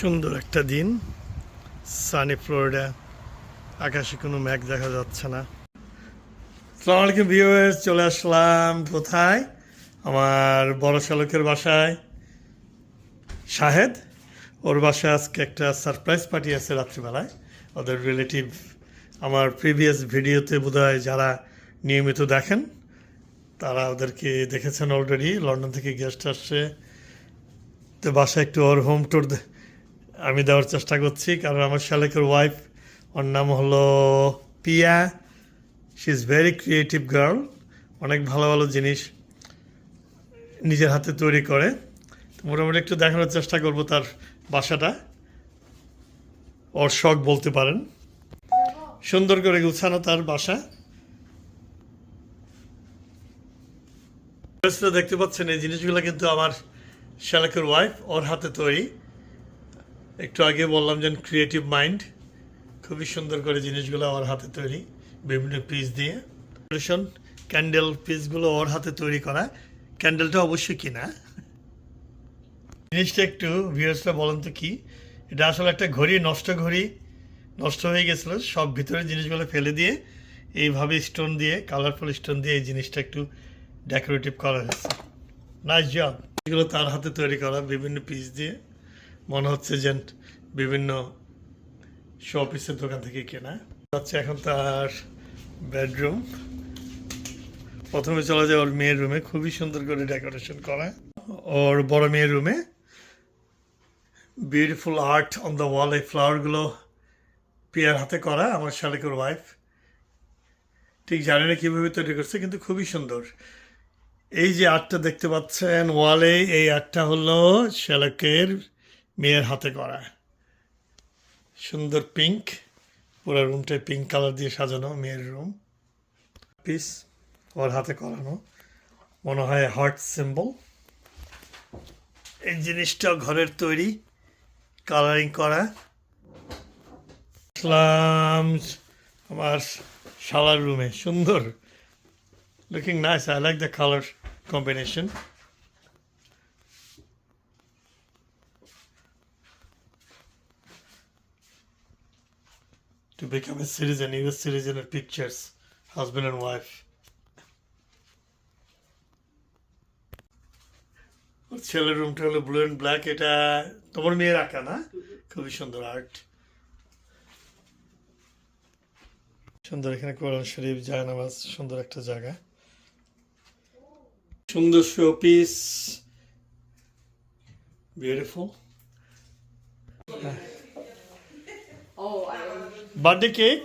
সুন্দর একটা দিন। সানি ফ্লোরিডা আকাশে কোনো ম্যাঘ দেখা যাচ্ছে না। সালাম আলাইকুম ভিউয়ার্স চলে আসলাম কোথায়? আমার বড় শালকের বাসায়। শাহেদ, ওর বাসায় আজকে একটা সারপ্রাইজ পার্টি আছে রাত্রিবেলায়। ওদের রিলেটিভ আমার প্রিভিয়াস ভিডিওতে বোধহয় যারা নিয়মিত দেখেন, তারা ওদেরকে দেখেছেন অলরেডি লন্ডন থেকে গেস্ট আসছে। তো বাসায় একটু ওর হোম ট্যুর আমি দেওয়ার চেষ্টা করছি, কারণ আমার শালেকের ওয়াইফ ওর নাম হলো Piya. She is very creative girl অনেক ভালো ভালো জিনিস নিজের হাতে তৈরি করে। মোটামুটি একটু দেখানোর চেষ্টা করব তার বাসাটা। ওর শখ বলতে পারেন। সুন্দর করে গুছানো তার বাসা। দেখতে পাচ্ছেন এই জিনিসগুলো কিন্তু আমার শালাকের ওয়াইফ ওর হাতে তৈরি। একটু আগে বললাম যে ক্রিয়েটিভ মাইন্ড খুবই সুন্দর করে জিনিসগুলো ওর হাতে তৈরি, বিভিন্ন পিস দিয়ে। ক্যান্ডেল পিসগুলো ওর হাতে তৈরি করা। ক্যান্ডেলটা অবশ্যই কিনা। জিনিসটা একটু ভিউয়ার্সরা বলেন তো কি? এটা আসলে একটা ঘড়ি, নষ্ট ঘড়ি, নষ্ট হয়ে গেছিল, সব ভিতরে জিনিসগুলো ফেলে দিয়ে এইভাবে স্টোন দিয়ে কালারফুল স্টোন দিয়ে এই জিনিসটা একটু ডেকোরেটিভ করা হয়েছে। নাইস জব এগুলো তার হাতে তৈরি করা, বিভিন্ন পিস দিয়ে। মনে হচ্ছে যে বিভিন্ন শো অফিসের দোকান থেকে কেনা। হচ্ছে এখন তার বেডরুম প্রথমে চলে যায় ওর মেয়ের রুমে খুবই সুন্দর করে ডেকোরেশন করা। ওর বড় মেয়ের রুমে beautiful art on the wall এই ফ্লাওয়ারগুলো পিয়ার হাতে করা আমার শালিকের ওয়াইফ ঠিক জানি না কীভাবে তৈরি করছে, কিন্তু খুবই সুন্দর। এই যে আর্টটা দেখতে পাচ্ছেন ওয়ালে এই আর্টটা হলো শালকের মেয়ের হাতে করা। সুন্দর পিঙ্ক পুরো রুমটায় পিঙ্ক কালার দিয়ে সাজানো মেয়ের রুম পিস ওর হাতে করানো। মনে হয় হার্ট সিম্বল এই জিনিসটা ঘরের তৈরি। কালারিং করা। আসলাম আমার শালার রুমে সুন্দর। Looking nice I like the colour combination to become a citizen, US citizen and pictures, husband and wife. ওর ছেলের রুমটা হলো ব্লু অ্যান্ড ব্ল্যাক এটা তোমার মেয়ের আঁকা না? খুবই সুন্দর আর্ট সুন্দর এখানে কোরআন শরীফ জায়নামাজ সুন্দর একটা জায়গা। সুন্দর show piece beautiful birthday cake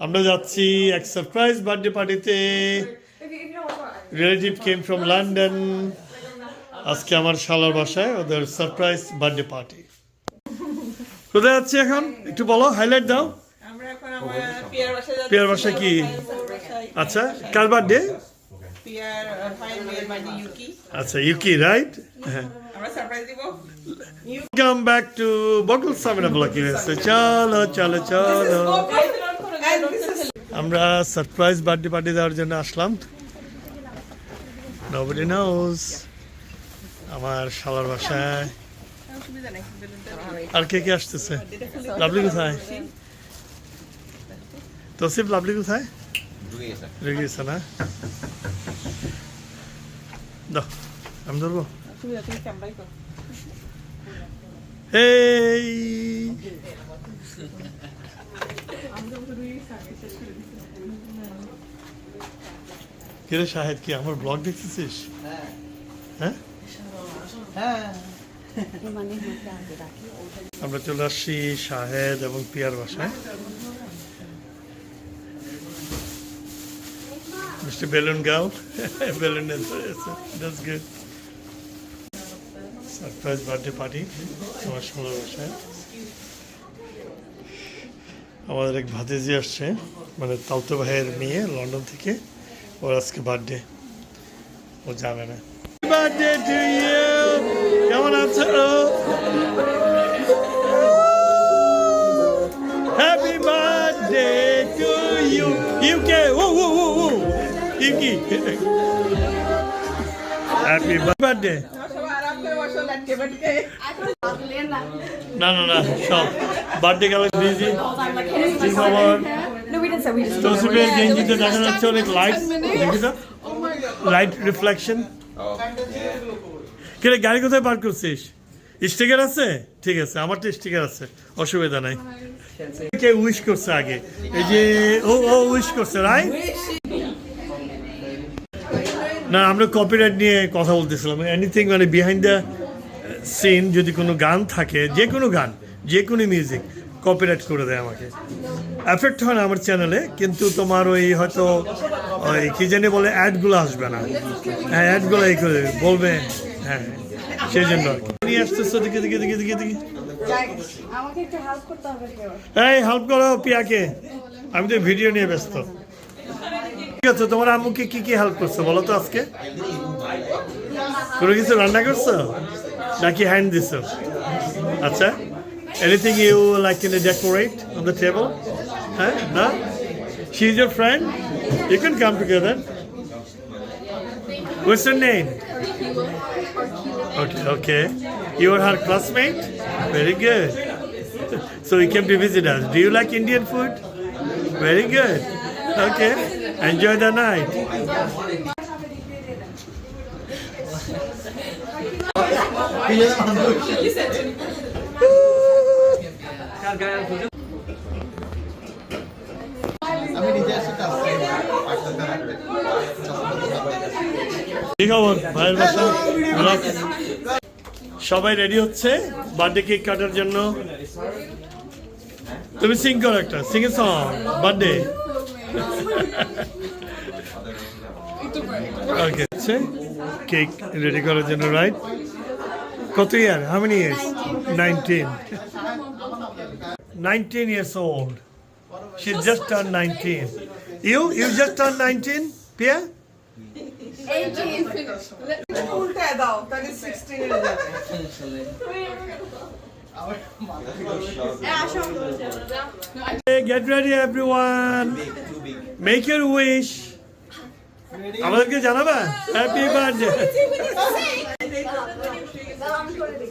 আমরা যাচ্ছি এক সারপ্রাইজ বার্থডে পার্টিতে। রিলেটিভ কেম ফ্রম লন্ডন আজকে আমার শালার বাসায় ওদের সারপ্রাইজ বার্থডে পার্টি। কোথায় যাচ্ছি এখন? একটু বলো হাইলাইট দাও। পিয়ার বাসায় কি? আচ্ছা কার বার্থডে? আচ্ছা ইউকি রাইট হ্যাঁ। আমরা সারপ্রাইজ দিব। কাম ব্যাক টু বটল সামিনা ব্লক ইউএসএ চলো চলো চলো আমরা সারপ্রাইজ বার্থডে পার্টি দেওয়ার জন্য আসলাম। নবডি নোজ আমার শালার বাসায়। আর কে কে আসতেছে? লাভলি কোথায়? তসিফ লাভলি কোথায়? ঢুকে গেছে না? দাও, আমি ধরবো অসুবিধা তুমি ক্যামেরাই করো এই কিরে শাহেদ, কি আমার ব্লগ দেখতেছিস? হ্যাঁ? আমরা চলে আসছি শাহেদ এবং পিয়ার বাসায়। মিস্টার বেলুন গাও, balloon that's good surprise birthday party আমার ষোলো বাসায় আমাদের এক ভাতিজি আসছে মানে তালতো ভাইয়ের মেয়ে লন্ডন থেকে ওর আজকে বার্থডে ও যাবে না বার্থডে কেমন আছো happy birthday to you Yuki ও ও ও ও ইউকি হ্যাপি বার্থডে সবাই আরাম করে বসো আসো লাটকে বাটকে না না না সব। বার্থডে গেল বিজি কি খবর No, we didn't say we just. তৌসিফের গেঞ্জিতে দেখা যাচ্ছে অনেক লাইট দেখেছ লাইট রিফ্লেকশন কিরে গাড়ি কোথায় পার্ক করছিস? স্টিকার আছে? ঠিক আছে আমার তো স্টিকার আছে। অসুবিধা নাই। কে উইশ করছে আগে? এই যে ও ও উইশ করছে রাইট না আমরা কপিরাইট নিয়ে কথা বলতেছিলাম। এনিথিং মানে বিহাইন্ড দ্য সিন, যদি কোনো গান থাকে, যে কোনো গান, যে কোনো মিউজিক কপিরাইট করে দেয় আমাকে। এফেক্ট হয় না আমার চ্যানেলে কিন্তু তোমার ওই হয়তো, ওই কি জানি বলে অ্যাডগুলো আসবে না। হ্যাঁ অ্যাডগুলো এই করে বলবে হ্যাঁ সেই জন্য। নিয়ে আসতেছো, দিকে দিকে দিকে দিকে দিকে। এই হেল্প করো পিয়াকে। আমি তো ভিডিও নিয়ে ব্যস্ত। ঠিক আছে, তোমার আম্মুকে কি কি হেল্প করছ বলো তো আজকে? কোনো কিছু রান্না করছ? নাকি হ্যান্ড দিছো আচ্ছা anything you like in decorate on the table হ্যাঁ না she is your friend you can come together What's her name? Okay, okay. You are her classmate? Very good. So you came to visit us. Do you like Indian food? Very good. Okay. Enjoy the night. ভাইয়ের বাসা সবাই ready হচ্ছে? Birthday cake কাটার জন্য। তুমি sing করো একটা sing a song birthday cake ready করার জন্য রাইট কত year how many years nineteen nineteen years old She just turned 19. You? You just turned 19? Pia? উল্টে দাও তাহলে 16 এর যাবে Hey, get ready everyone. Make your wish. আমাদেরকে জানাবা হ্যাপি বার্থডে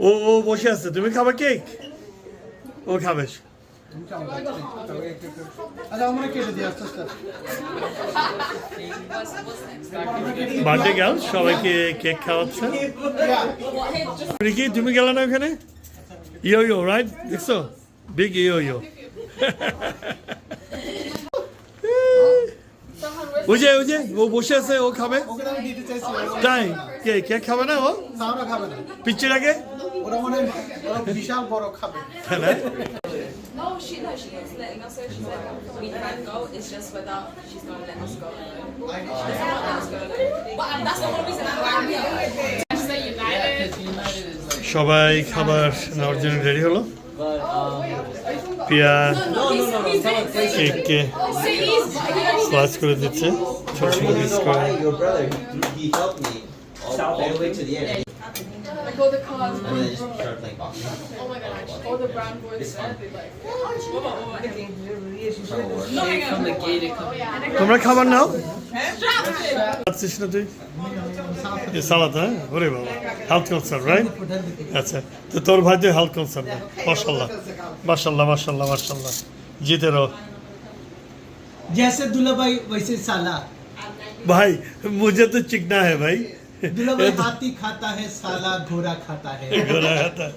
ও ও বসে আছে। তুমি খাবে কেক? ও খাবে। বার্থডে গেল সবাইকে কেক খাওয়াচ্ছে। রিকি, তুমি গেলে না ওখানে? ইয়ো ইয়ো রাইট দেখছ? বিগ ইয়ো ইয়ো। বুঝে বুঝে ও বসে আছে ও খাবে? তাই? কে কে খাবে না ও? খাবে রাখে সবাই খাবার নেওয়ার জন্য রেডি হলো? পেঁয়াজ কেক কে স্লাইস করে দিচ্ছে ছোট ছোট পিস করে your brother, he helped me all, all the way to the end. Like all the cars. And then just started playing boxing. Oh my god, all the brown boys there. They like. তোমরা খাবার নাও পাচ্ছিস না তুই সালাদ হ্যাঁ ওরে বাবা health concern right আচ্ছা তো তোর ভাই তো হেলথ কনসার্ন মাশাল্লাহ মাশাল্লাহ মাশাল্লাহ মাশাল্লাহ জিতে রো जैसे दूल्हा भाई वैसे साला भाई मुझे तो चिकना है भाई दूल्हा भाई हाथी खाता है साला घोड़ा खाता है ঘোরা হাতা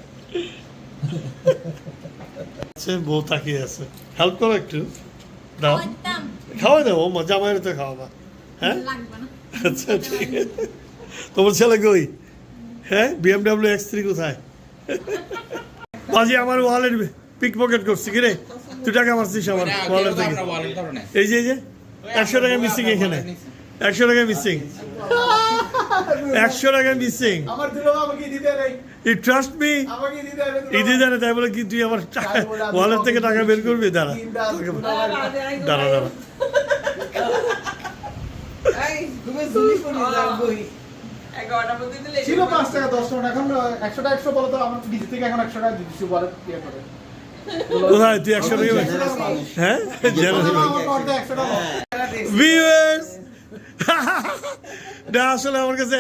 সে বউ তাকিয়ে আছে হেল্প করো একটু দাও খাওয়া দাও ও মজা মায়ের তো খাওয়াবা হ্যাঁ আচ্ছা ঠিক আছে তোমার ছেলে কই হ্যাঁ বিএমডাব্লিউ এক্স থ্রি কোথায় বাজি আমার ওয়ালেট পিক পকেট করছি কি রে তুই টাকা মারছিস আমার ওয়ালেট থেকে। এই যে এই যে একশো টাকা মিসিং এখানে। একশো টাকা মিসিং একশো টাকা মিসিং ইউ ট্রাস্ট মি হবে ঈদে জানে তাই বলে কি তুই আমার টাকা ওয়ালেট থেকে টাকা বের করবি? দাঁড়া। দাঁড়া দাঁড়া ছিল পাঁচ টাকা দশ টাকা এখন একশো টাকা একশো বলো তো আমার ডিজি থেকে এখন একশো টাকা দিচ্ছি বলে ইয়ে করে। কোথায়? তুই একশো টাকা হ্যাঁ? ভিউয়ার্স না আসলে আমার কাছে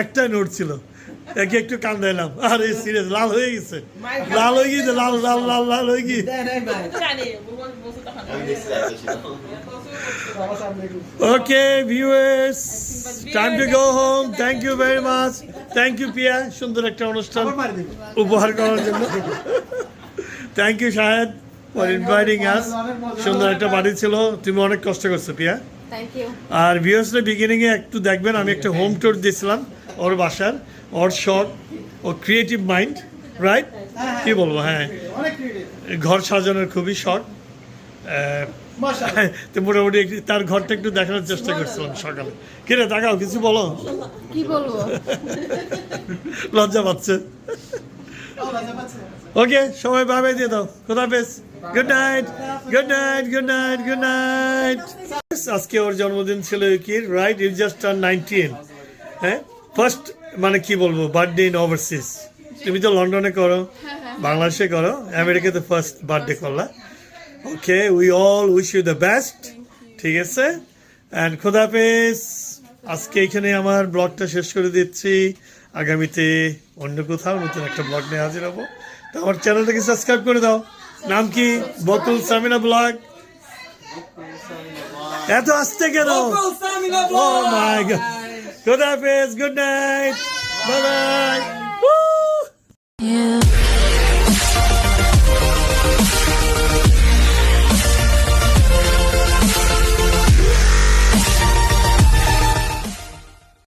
একটাই নোট ছিল। একে একটু কান্দাইলাম। আরে সিরিয়াস লাল হয়ে গেছে। লাল হয়ে গিয়েছে লাল লাল লাল লাল হয়ে গিয়ে। Okay viewers time to go home thank you very much thank you Piya সুন্দর একটা অনুষ্ঠান উপহার করার জন্য। Thank you Shahed for inviting us সুন্দর একটা বাড়ি ছিল। তুমি অনেক কষ্ট করছ পিয়া Thank you. আর ভিউয়ার্সরা বিগিনিংয়ে একটু দেখবেন আমি একটা হোম ট্যুর দিয়েছিলাম ওর বাসার ওর শখ ও ক্রিয়েটিভ মাইন্ড রাইট কি বলব হ্যাঁ। ঘর সাজানোর খুবই শখ। তো মোটামুটি তার ঘরটা একটু দেখানোর চেষ্টা করছিলাম সকালে। কিরে দেখাও কিছু বলো। কি বলব? লজ্জা পাচ্ছে। ওকে সবাই ভাবে দিয়ে দাও। খোদা হাফেজ। Good night good night good night good night আজকে ওর জন্মদিন ছিল ইউকির right you just turn nineteen হ্যাঁ? ফার্স্ট মানে কি বলব? বার্থডে ইন ওভারসিজ তুমি তো লন্ডনে করো, বাংলাদেশে করো, আমেরিকাতে ফার্স্ট বার্থডে করলা। Okay we all wish you the best ঠিক আছে? অ্যান্ড খোদাফেজ আজকে এখানে আমার ব্লগটা শেষ করে দিচ্ছি। আগামীতে অন্য কোথাও নতুন একটা ব্লগ নিয়ে হাজির হব। তো আমার চ্যানেলটাকে সাবস্ক্রাইব করে দাও। নাম কি? বকুল সামিনা ব্লগ এত আসতে কেন? ও মাই গড খোদাফেজ গুড নাইট বাই বাই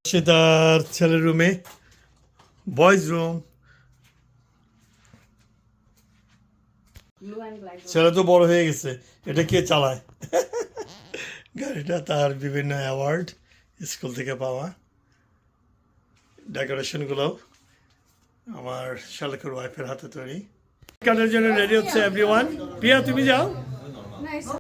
সে তার ছেলের রুমে বয়েজ রুম. ছেলে তো বড় হয়ে গেছে। এটা কে চালায়? গাড়িটা তার বিভিন্ন অ্যাওয়ার্ড স্কুল থেকে পাওয়া। ডেকোরেশনগুলো আমার শালকের ওয়াইফের হাতে তৈরি। কাটার জন্য রেডি হচ্ছে এভরি ওয়ান প্রিয়া তুমি যাও.